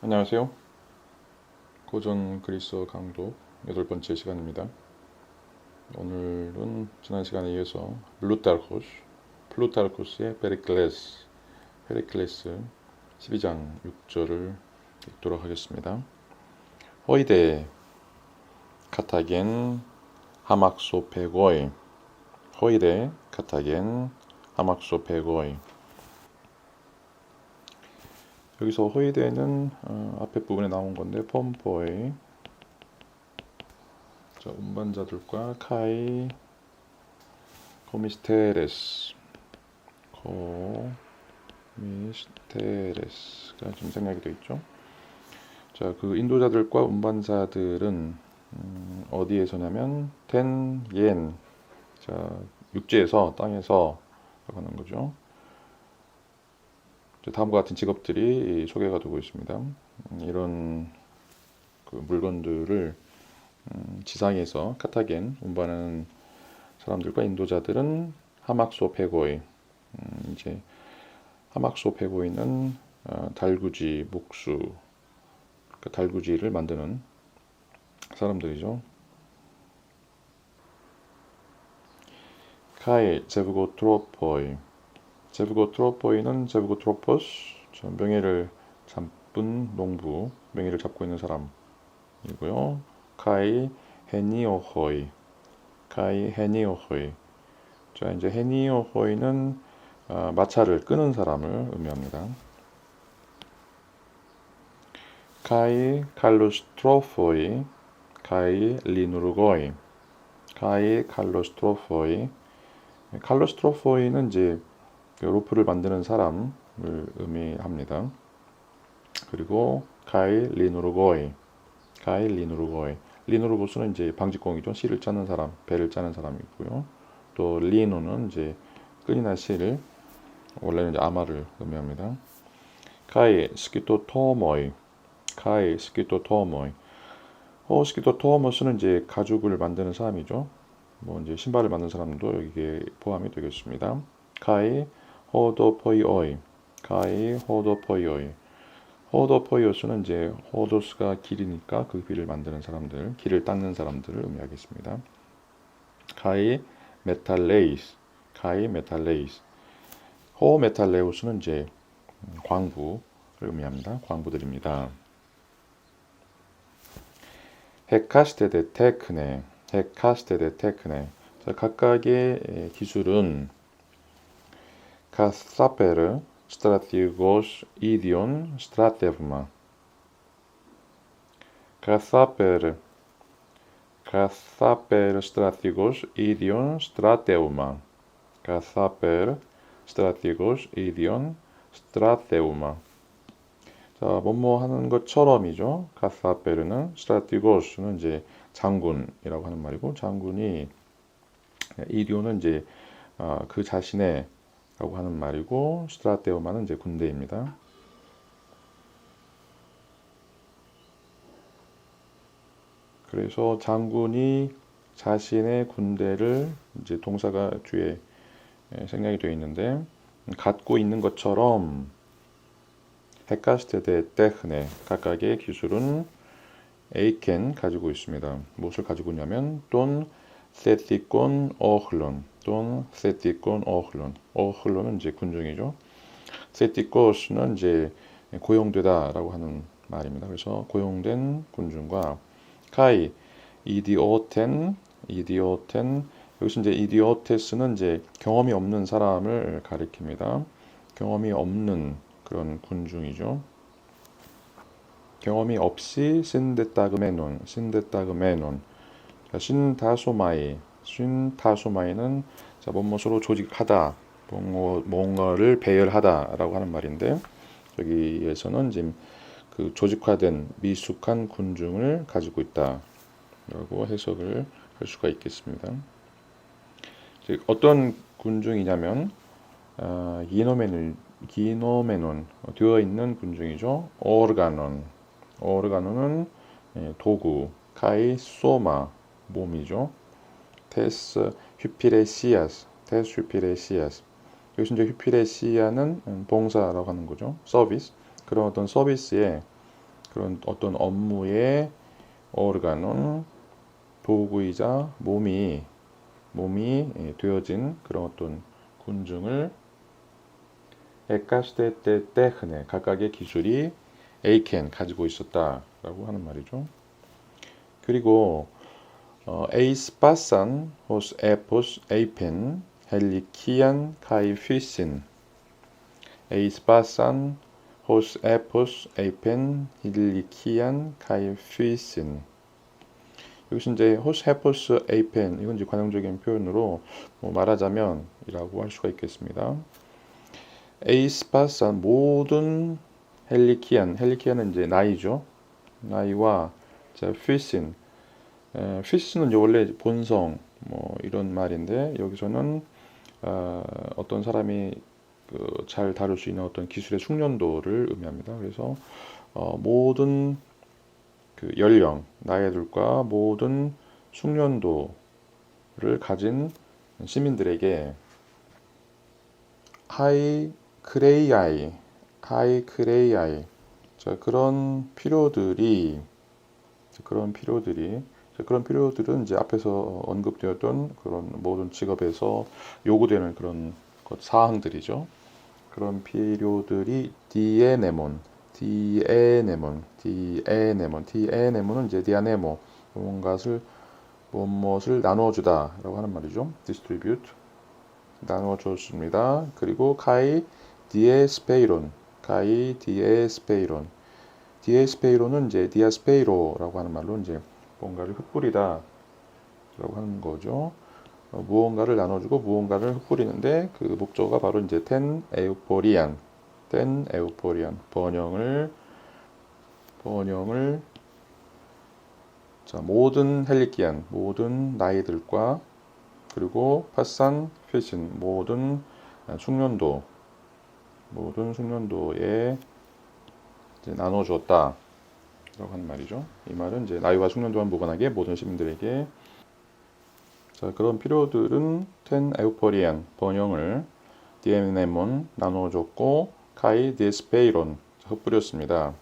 안녕하세요. 고전 그리스어 강도 여덟 번째 시간입니다. 오늘은 지난 시간에 이어서 플루타르코스, 플루타르코스의 페리클레스, 페리클레스 12장 6절을 읽도록 하겠습니다. 호이데 카타겐 하막소 페고이 호이데 카타겐 하막소 페고이 여기서 호이데는 어, 앞에 부분에 나온 건데 펌포의 자, 운반자들과 카이 코미스테레스 코미스테레스가 좀 생략이 되어 있죠. 자, 그 인도자들과 운반자들은 음, 어디에서냐면 텐옌 자, 육지에서 땅에서 하는 거죠. 다음과 같은 직업들이 소개가 되고 있습니다. 음, 이런 그 물건들을 음, 지상에서 카타겐 운반하는 사람들과 인도자들은 하막소 페고이 음, 이제 하막소 페고이는 어, 달구지 목수 그 달구지를 만드는 사람들이죠. 카이 제브고 트로포이 제브고 트로포이는 제브고 트로포스 명예를 잡은 농부 명예를 잡고 있는 사람이고요. 카이 헤니오호이 카이 헤니오호이 자 이제 헤니오호이는 어, 마차를 끄는 사람을 의미합니다. 카이 칼로스 트로포이 카이 리누르고이 카이 칼로스 트로포이 칼로스 트로포이는 이제 로프를 만드는 사람을 의미합니다. 그리고 카이 리누르고이 카이 리누르고이 리누르고스는 이제 방직공이죠. 실을 짜는 사람, 배를 짜는 사람이고요. 또 리누는 이제 끈이나 실 원래는 이제 아마를 의미합니다. 카이 스키토 토모이 카이 스키토 토모이 어 스키토 토모스는 이제 가죽을 만드는 사람이죠. 뭐 이제 신발을 만드는 사람도 여기에 포함이 되겠습니다. 카이 호도포이오이 카이 호도포이오이 호도포이오스는 이제 호도스가 길이니까 그 길을 만드는 사람들 길을 닦는 사람들을 의미하겠습니다. 카이 메탈레이스 카이 메탈레이스 호 메탈레우스는 이제 광부를 의미합니다. 광부들입니다. 헤카스테데 테크네 헤카스테데 테크네 각각의 기술은 Καθάπερε στρατηγός ίδιον στράτευμα. Καθάπερε Καθάπερ στρατηγός ίδιον στράτευμα. Καθάπερ στρατηγός ίδιον στράτευμα. 자, 뭐뭐 하는 것처럼이죠. 가사페르는 스트라티고스는 이제 장군이라고 하는 말이고 장군이 이디오는 이제 어, 그 자신의 라고 하는 말이고 스트라테오마는 이제 군대입니다. 그래서 장군이 자신의 군대를 이제 동사가 뒤에 생략이 되어 있는데 갖고 있는 것처럼 헤카스테데 테흐네 각각의 기술은 에이켄 가지고 있습니다. 무엇을 가지고 있냐면 돈 세티콘 어흘론 돈 세티콘 어흘론 어흘론은 이제 군중이죠. 세티코스는 이제 고용되다라고 하는 말입니다. 그래서 고용된 군중과 카이 이디오텐 이디오텐 여기서 이제 이디오테스는 이제 경험이 없는 사람을 가리킵니다. 경험이 없는 그런 군중이죠. 경험이 없이 신데타그메논 신데타그메논 신다소마이, 신다소마이는 자, 뭐뭐서로 조직하다, 뭔가를 배열하다라고 하는 말인데 여기에서는 지금 그 조직화된 미숙한 군중을 가지고 있다라고 해석을 할 수가 있겠습니다. 어떤 군중이냐면 어, 기노메는 기노메논 되어 있는 군중이죠. 오르가논 오르가논은 예, 도구 카이 소마 몸이죠. 테스 휘피레시아스, 테스 휘피레시아스. 여기서 이제 휘피레시아는 봉사라고 하는 거죠. 서비스. 그런 어떤 서비스에 그런 어떤 업무의 오르간은 도구이자 몸이 몸이 예, 되어진 그런 어떤 군중을 에카스테테 테흐네 각각의 기술이 에이켄 가지고 있었다라고 하는 말이죠. 그리고 어, 에이스파산 호스 에포스 에이펜 헬리키안 카이 휘신 에이스파산 호스 에포스 에이펜 힐리키안 카이 휘신 여기서 이제 호스 에포스 에이펜 이건 이제 관용적인 표현으로 뭐 말하자면이라고 할 수가 있겠습니다. 에이스파산 모든 헬리키안 헬리키안은 이제 나이죠. 나이와 자 휘신 에, 이제 원래 본성 뭐 이런 말인데 여기서는 어, 어떤 사람이 그 잘 다룰 수 있는 어떤 기술의 숙련도를 의미합니다. 그래서 어, 모든 그 연령 나이들과 모든 숙련도를 가진 시민들에게 하이 크레이아이 하이 크레이아이 자 그런 필요들이 그런 필요들이 자, 그런 필요들은 이제 앞에서 언급되었던 그런 모든 직업에서 요구되는 그런 것 사항들이죠. 그런 필요들이 디에네몬, 디에네몬, 디에네몬, 디에네몬은 이제 디아네모 무엇을 무엇을 나누어주다라고 하는 말이죠. distribute 나누어줬습니다. 그리고 카이 디에스페이론, 카이 디에스페이론, 디에스페이론은 이제 디아스페이로라고 하는 말로 이제 뭔가를 흩뿌리다 라고 하는 거죠. 어, 무언가를 나눠주고 무언가를 흩뿌리는데 그 목적어가 바로 이제 텐 에우포리안, 텐 에우포리안 번영을 번영을 자 모든 헬리키안 모든 나이들과 그리고 파산 휘신 모든 숙련도 모든 숙련도에 나눠주었다. 라고 하는 말이죠. 이 말은 이제 나이와 숙련도와 무관하게 모든 시민들에게 자 그런 필요들은 텐 에우포리안 번영을 디에네몬 나누어줬고 카이 디스페이론 흩뿌렸습니다.